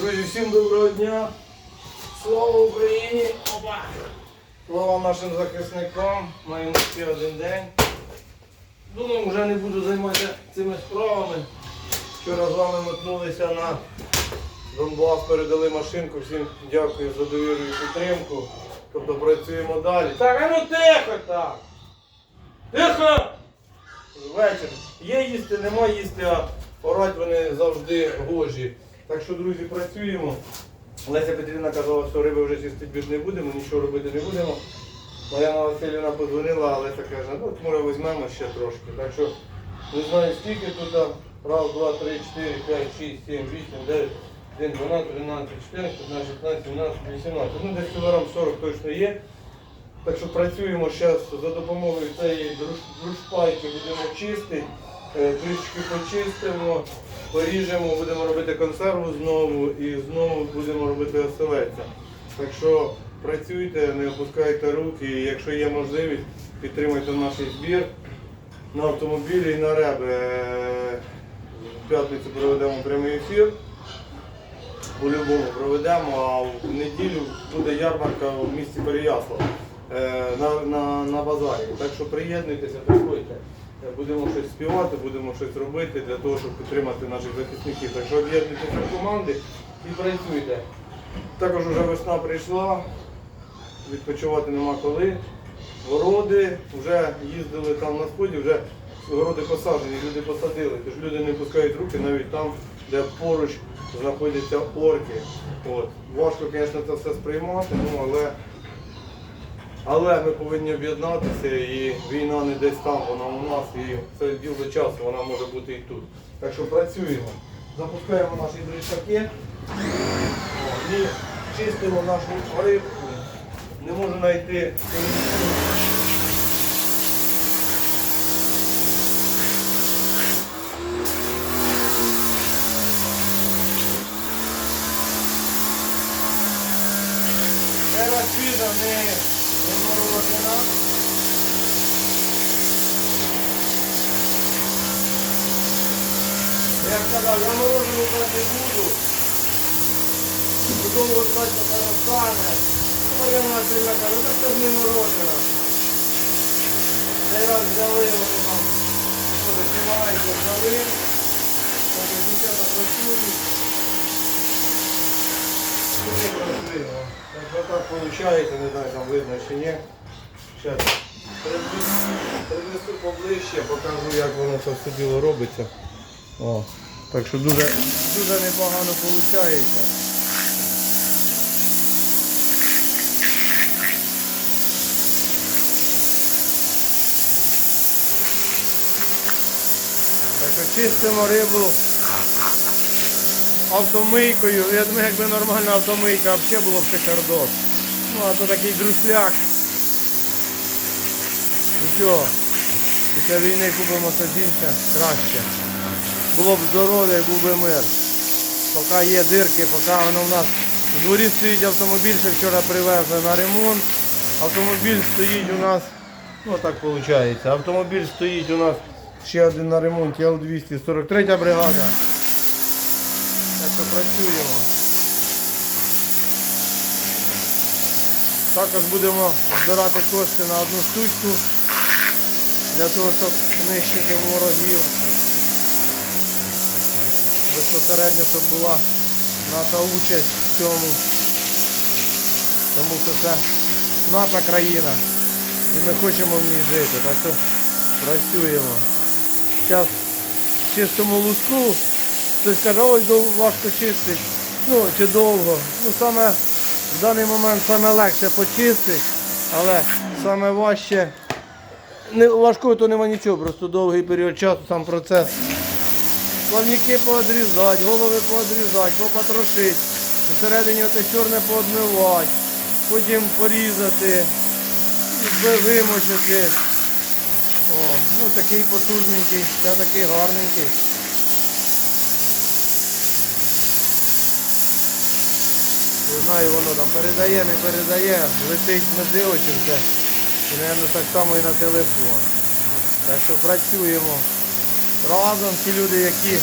Друзі, всім доброго дня. Слава Україні! Опа! Слава нашим захисникам. Маємо ще один день. Думаю, вже не буду займатися цими справами. Вчора з вами мотнулися на Донбас, передали машинку. Всім дякую за довіру і підтримку. Тобто працюємо далі. Так, а ну тихо так! Тихо! Вечір. Є їсти, нема їсти, а орать вони завжди гожі. Так що, друзі, працюємо. Леся Петрівна казала, що риби вже чистити більш не будемо, нічого робити не будемо. Мар'яна Васильівна подзвонила, а Леся каже, ну от може візьмемо ще трошки. Так що не знаю скільки тут. Раз, два, три, чотири, п'ять, шість, сім, вісім, дев'ять, один, дванадцять, тринадцять, чотирнадцять, п'ятнадцять, шістнадцять, сімнадцять, вісімнадцять. Ну десь кілограм 40 точно є. Так що працюємо зараз за допомогою цієї дружпайки, будемо чистити, е, трішки почистимо, поріжемо, будемо робити консерву знову і знову будемо робити оселедця. Так що працюйте, не опускайте руки, і якщо є можливість, підтримайте наш збір на автомобілі і на реби. Е, В п'ятницю проведемо прямий ефір. По-любому проведемо, а в неділю буде ярмарка в місті Переяслав е, на, на, на базарі. Так що приєднуйтеся, приходьте. Е, Будемо щось співати, будемо щось робити для того, щоб підтримати наших захисників. Так що об'єднуйтеся в команди і працюйте. Також вже весна прийшла, відпочивати нема коли. Городи вже їздили там на сході, вже городи посаджені, люди посадили. Тож люди не пускають руки навіть там, де поруч знаходяться орки. От. Важко, звісно, це все сприймати, ну, але, але ми повинні об'єднатися і війна не десь там, вона у нас і це діло часу, вона може бути і тут. Так що працюємо. Запускаємо наші дрищаки О, і чистимо нашу рибку. Не можу знайти. Морожена. Я сказав, я морожену брати не буду. Довго знати, поки розтане. Мар'яна сильно каже, так це не морожена. Цей раз взяли вони там, може, ці маленькі взяли. І дівчата працюють. Не працюємо. Так так виходить, не знаю, там видно чи ні. Зараз принесу поближче, покажу, як воно це все діло робиться. О, так що дуже, дуже непогано виходить. Так що чистимо рибу автомийкою. Я думаю, якби нормальна автомийка, взагалі було б шикардос. Ну, а то такий друсляк. Нічого. Після війни купимо садінця краще. Було б здоров'я був би мир. Поки є дирки, поки воно в нас в дворі стоїть автомобіль, ще вчора привезли на ремонт. Автомобіль стоїть у нас, ну так виходить, автомобіль стоїть у нас ще один на ремонті Л-243 бригада. Так що працюємо. Також будемо збирати кошти на одну штучку для того, щоб знищити ворогів. Безпосередньо, щоб була наша участь в цьому. Тому що це наша країна і ми хочемо в ній жити. Так що працюємо. Зараз чистимо луску. Хтось каже, ой, важко чистить. Ну, чи довго. Ну, саме в даний момент саме легше почистити, але саме важче. Не, важкого то нема нічого, просто довгий період часу, сам процес. Плавники поодрізати, голови поодрізати, попотрошити, всередині оте чорне поодмивати, потім порізати, вимочити. О, ну такий потужненький, це такий гарненький. Не знаю, воно там передає, не передає, летить на дивочі все. І, мабуть, так само і на телефон. Так що працюємо разом, ті люди, які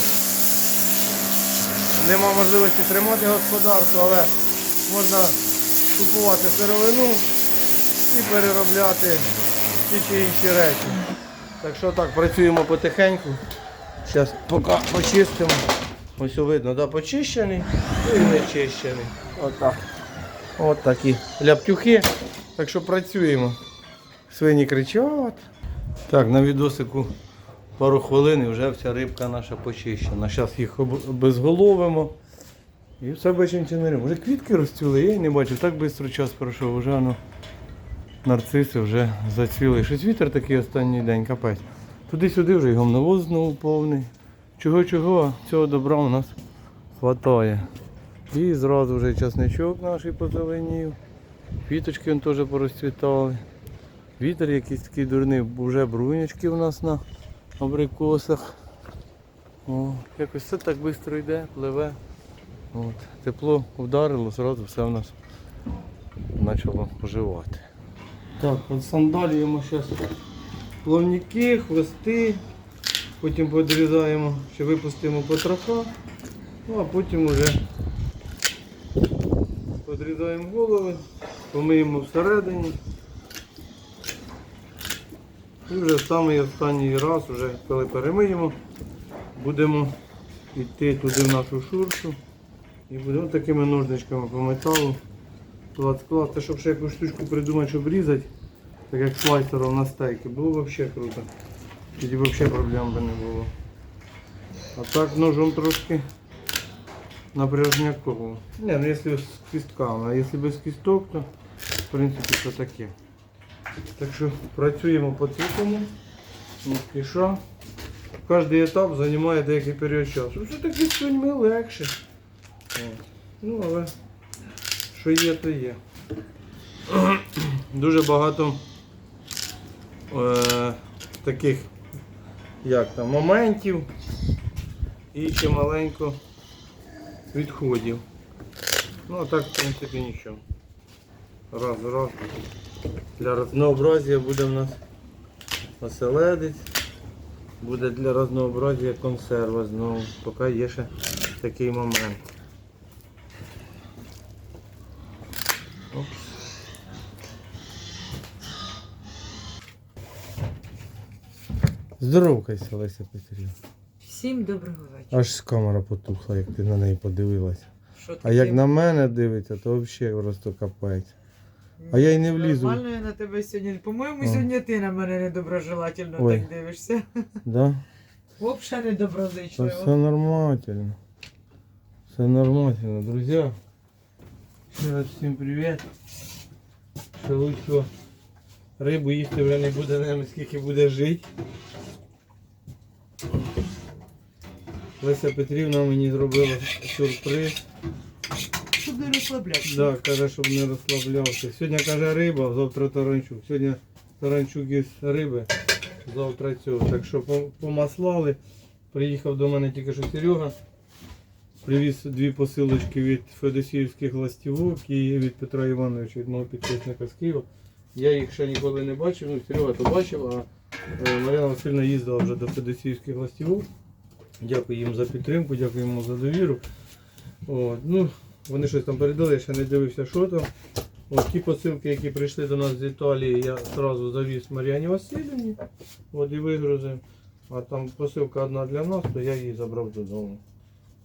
нема можливості тримати господарство, але можна купувати сировину і переробляти ті чи інші речі. Так що так, працюємо потихеньку. Зараз поки почистимо. Ось видно, да, почищений і не чищений. Отак. От такі ляптюхи. Так що працюємо. Свині кричать. Так, на відосику пару хвилин і вже вся рибка наша почищена. Зараз їх об- обезголовимо. І все більше нічого не. Вже квітки розцвіли, я й не бачив. Так швидко час пройшов, вже ну, нарциси вже зацвіли. Щось вітер такий останній день, капець. Туди-сюди вже і гомновоз знову повний. Чого-чого, цього добра у нас хватає. І зразу вже часничок наш позеленів. Квіточки він теж порозцвітали. Вітер якийсь такий дурний, вже брунячки у нас на абрикосах. О, якось все так швидко йде, пливе. От. Тепло вдарило, зразу все в нас почало оживати. Так, от сандалюємо зараз плавники, хвости, потім подрізаємо, ще випустимо потроха, ну а потім вже подрізаємо голови, помиємо всередині. І вже в самий останній раз, вже коли перемиємо, будемо йти туди в нашу шуршу і будемо такими ножничками по металу класти, щоб ще якусь штучку придумати, щоб різати, так як слайсером на стейки. Було б взагалі круто. Тоді взагалі проблем би не було. А так ножом трошки напряжняково. Не, ну якщо з кістками, а якщо без кісток, то в принципі що таке. Так що працюємо по цьому. Ну, що? Кожний етап займає деякий період часу. Все-таки з свиньми легше. Ну, але що є, то є. Дуже багато е, таких як там, моментів і ще маленько відходів. Ну а так в принципі нічого. Раз, раз. Для разнообразия буде в нас оселедець. Буде для разнообразия консерва знову, поки є ще такий момент. Здоровкайся, Леся Петрівна. Всім доброго вечора. Аж камера потухла, як ти на неї подивилася. А як на мене дивиться, то взагалі просто капець. А я й не влізу. Нормально я на тебе сьогодні. По-моєму, О. сьогодні ти на мене недоброжелательно Ой. так дивишся. Да? Взагалі Та недоброзичливо. все нормально. Все нормально, друзья. Ще раз всім привіт. Шелудько рибу їсти вже не буде, не скільки буде жити. Леся Петрівна мені зробила сюрприз. Щоб не розслаблятися. Да, каже, щоб не розслаблявся. Сьогодні каже риба, завтра таранчук. Сьогодні таранчук із риби, завтра цього. Так що помаслали. Приїхав до мене тільки що Серега. Привіз дві посилочки від Федосіївських ластівок і від Петра Івановича, від мого підписника з Києва. Я їх ще ніколи не бачив, ну Серега то бачив, а е, Марина Васильівна їздила вже до Федосіївських ластівок. Дякую їм за підтримку, дякую йому за довіру. От, ну, вони щось там передали, я ще не дивився, що там. От ті посилки, які прийшли до нас з Італії, я одразу завіз Мар'яні Васильівні. От і вигрузив. А там посилка одна для нас, то я її забрав додому.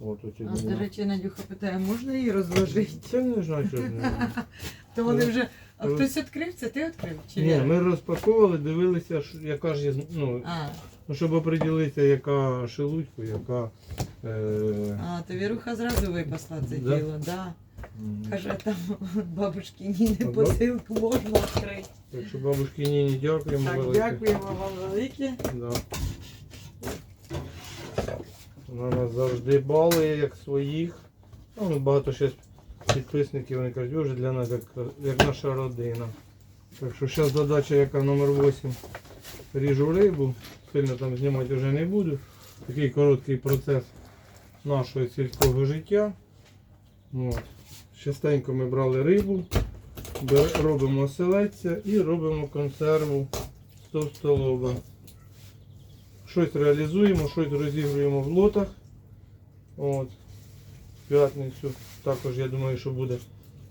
От, оці А, до речі, Надюха питає, можна її розложити? Це не знаю, що з ними. То вони вже. А хтось відкрив це? Ти відкрив? Чи Ні, я? ми розпаковували, дивилися, яка ж є, ну, А, ну, щоб оприділитися, яка шелудьку, яка. Е... а, то Віруха зразу випасла це Да? діло, да. Каже, там бабушки Ніни посилку можна відкрити. Так що бабушки Ніні дякуємо Так, велике. дякуємо вам велике. Да. Вона нас завжди балує, як своїх. Ну, багато ще підписників вони кажуть, вже для нас як, як наша родина. Так що зараз задача яка номер 8. Ріжу рибу, сильно там знімати вже не буду. Такий короткий процес нашого сільського життя. От. Частенько ми брали рибу, робимо оселедця і робимо консерву з товстолоба. Щось реалізуємо, щось розігруємо в лотах. От. п'ятницю також я думаю, що буде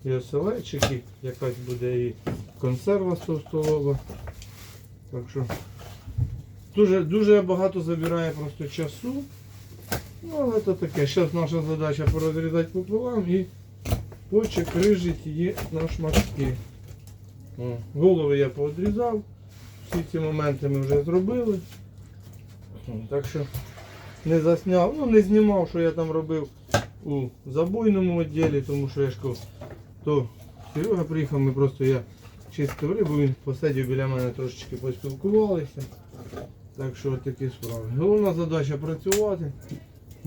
і оселедчик, і якась буде і консерва столова. Так що дуже, дуже багато забирає просто часу. Ну, то таке. Зараз наша задача порозрізати пополам і почекрижити її на шматки. О, Голови я поодрізав. Всі ці моменти ми вже зробили. Так що не засняв, ну не знімав, що я там робив у забойному відділі, тому що я ж то Серега приїхав, ми просто я чистив рибу, він посидів біля мене трошечки поспілкувалися. Так що от такі справи. Головна задача працювати,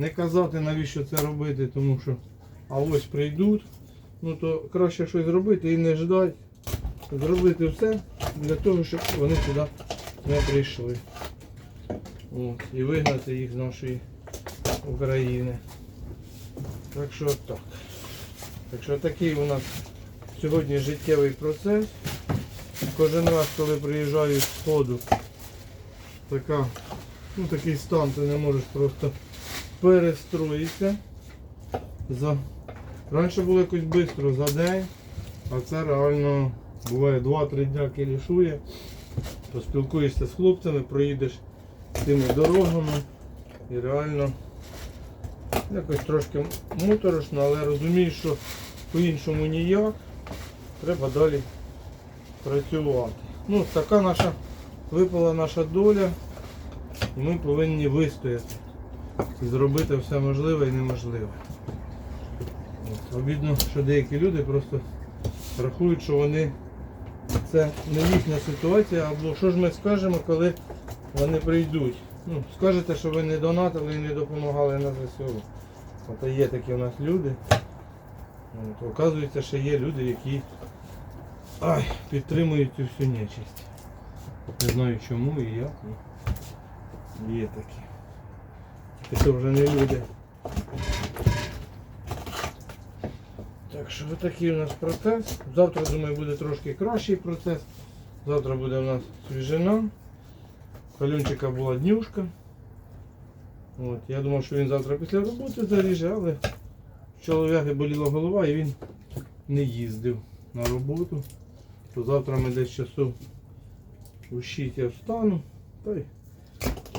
не казати навіщо це робити, тому що а ось прийдуть, ну то краще щось зробити і не ждати. Зробити все для того, щоб вони сюди не прийшли. От, і вигнати їх з нашої України. Так що так. Так що такий у нас сьогодні життєвий процес. Кожен раз, коли приїжджаю з сходу, така, ну, такий стан, ти не можеш просто перестроїтися. За... Раніше було якось швидко за день, а це реально буває 2-3 дня кілішує. Поспілкуєшся з хлопцями, проїдеш тими дорогами і реально якось трошки моторошно, але розумієш, що по-іншому ніяк. Треба далі працювати. Ну, така наша випала наша доля, і ми повинні вистояти зробити все можливе і неможливе. Обідно, що деякі люди просто рахують, що вони це не їхня ситуація, або що ж ми скажемо, коли вони прийдуть. Ну, скажете, що ви не донатили і не допомагали на ЗСУ. От є такі у нас люди. От, оказується, що є люди, які ай, підтримують цю всю нечисть. Не знаю чому і як. ну, Є такі. Тільки це вже не люди. Так що такий у нас процес. Завтра, думаю, буде трошки кращий процес. Завтра буде у нас свіжина. Калюнчика була днюшка. От, я думав, що він завтра після роботи заріже, але в чоловіка боліла голова і він не їздив на роботу. То завтра ми десь часу у 6 я встану. Та й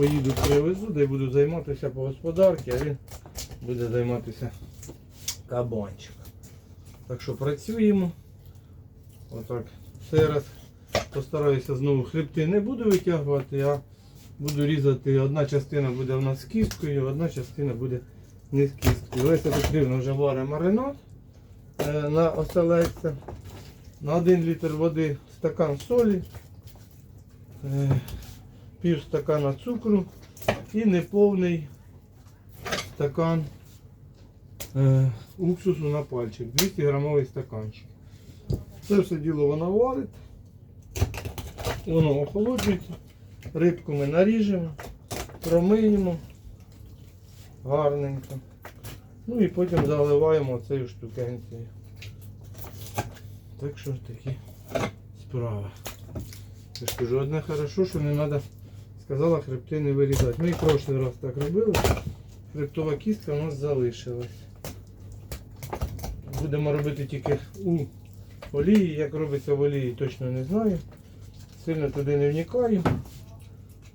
поїду привезу, де буду займатися по господарці, а він буде займатися кабанчиком. Так що працюємо. Отак. Раз постараюся знову хребти не буду витягувати, а буду різати. Одна частина буде у нас з кісткою, одна частина буде не з кісткою. Леся Петрівна вже варить маринад е, на оселедця. На 1 літр води стакан солі, е, пів стакана цукру і неповний стакан е, уксусу на пальчик. 200 грамовий стаканчик. Це все діло вона варить. Воно охолоджується. Рибку ми наріжемо, промиємо гарненько. Ну і потім заливаємо цією штукенцією. Так що такі справи. Я ж кажу, одне хорошо, що не треба, сказала, хребти не вирізати. Ми і прошлий раз так робили. Хребтова кістка у нас залишилась. Будемо робити тільки у олії. Як робиться в олії, точно не знаю. Сильно туди не вникаю.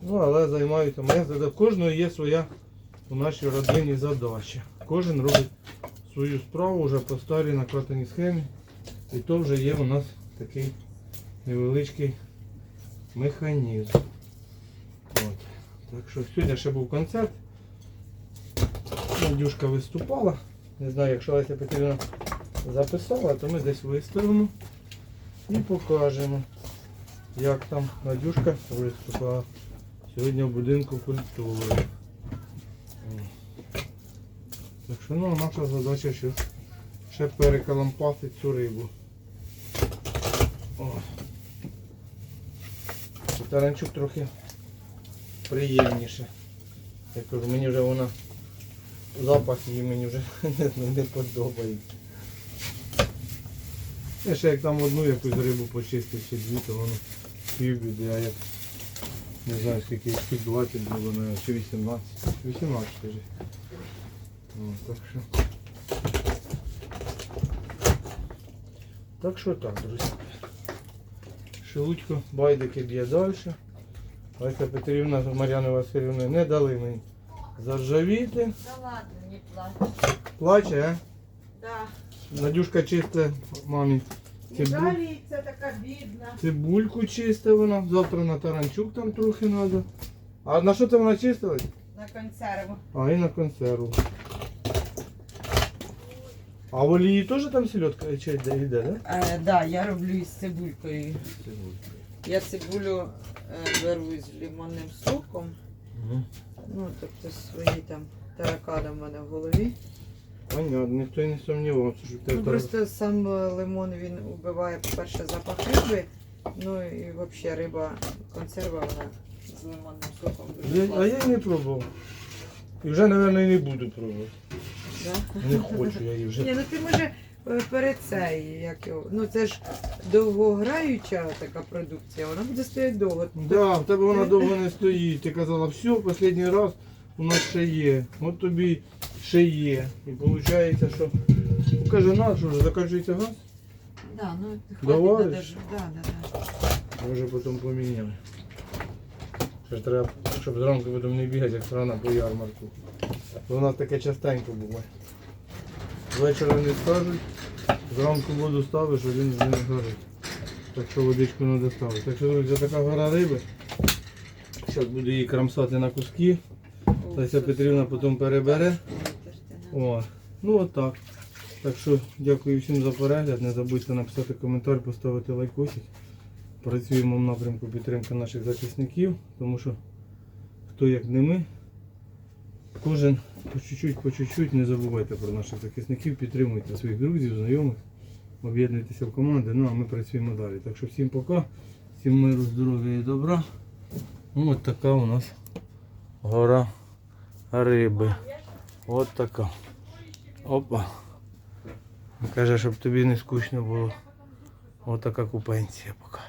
Ну, але займаюся. Моя задача. Кожного є своя у нашій родині задача. Кожен робить свою справу вже по старій накатаній схемі. І то вже є у нас такий невеличкий механізм. От. Так що сьогодні ще був концерт. Надюшка виступала. Не знаю, якщо Леся Петрівна записала, то ми десь виставимо і покажемо, як там Надюшка виступала сьогодні в будинку культури. Так що ну, наша задача ще, ще перекалампати цю рибу. Таранчук трохи приємніше. Я кажу, мені вже вона запах її мені вже не подобається. Я ще як там одну якусь рибу почистив чи дві, то воно півбіди, а як не знаю скільки штук 20 було, навіть, чи 18. 18 вже. Так що Так що так, друзі. Шелудько, байдики б'є далі. Леся Петрівна з Васильівни не дали мені заржавіти. Да ладно, не плачь. Плаче, а? Да. Надюшка чисте мамі. Далі це така бідна. Цибульку чисте вона. Завтра на таранчук там трохи треба. А на що це вона чистилась? На консерву. А і на консерву. А в олії теж там сільотка чи йде, да? Е, да, я роблю із цибулькою. Я цибулю беру з лимонним соком. Угу. Ну, тобто свої там таракани в мене в голові. Понятно, ніхто і не сумнівався, що в тебе Ну, просто сам е, лимон він убиває, по-перше, запах риби. Ну і взагалі риба, консерва вона з лимонним соком дуже Я, а класна. я і не пробував. І вже, мабуть, і не буду пробувати. Да? Не хочу я її вже. Ні, ну ти може е, перед цей, як його. Ну це ж довгограюча така продукція, вона буде стояти довго. Да, в тебе вона довго не стоїть. Ти казала, все, останній раз у нас ще є. От тобі ще є. І виходить, що ну, каже, на, що вже закінчується газ, Да, ну хватить, да, да, да. може потім поміняємо. Ще ж треба, щоб зранку потім не бігати, як страна по ярмарку. Бо у нас таке частенько буває. Ввечері не скажуть, зранку воду ставиш, а він вже не горить. Так що водичку треба ставити. Так що, друзі, така гора риби. Зараз буду її крамсати на куски. Леся Петрівна потім перебере. О, ну от так. Так що дякую всім за перегляд. Не забудьте написати коментар, поставити лайкосик. Працюємо в напрямку підтримки наших захисників, тому що хто як не ми, кожен по чуть-чуть, по чуть-чуть не забувайте про наших захисників, підтримуйте своїх друзів, знайомих, об'єднуйтеся в команди. Ну а ми працюємо далі. Так що всім пока, всім миру, здоров'я і добра. Ну, от така у нас гора риби. От така. Опа. Каже, щоб тобі не скучно було. От така купенція поки.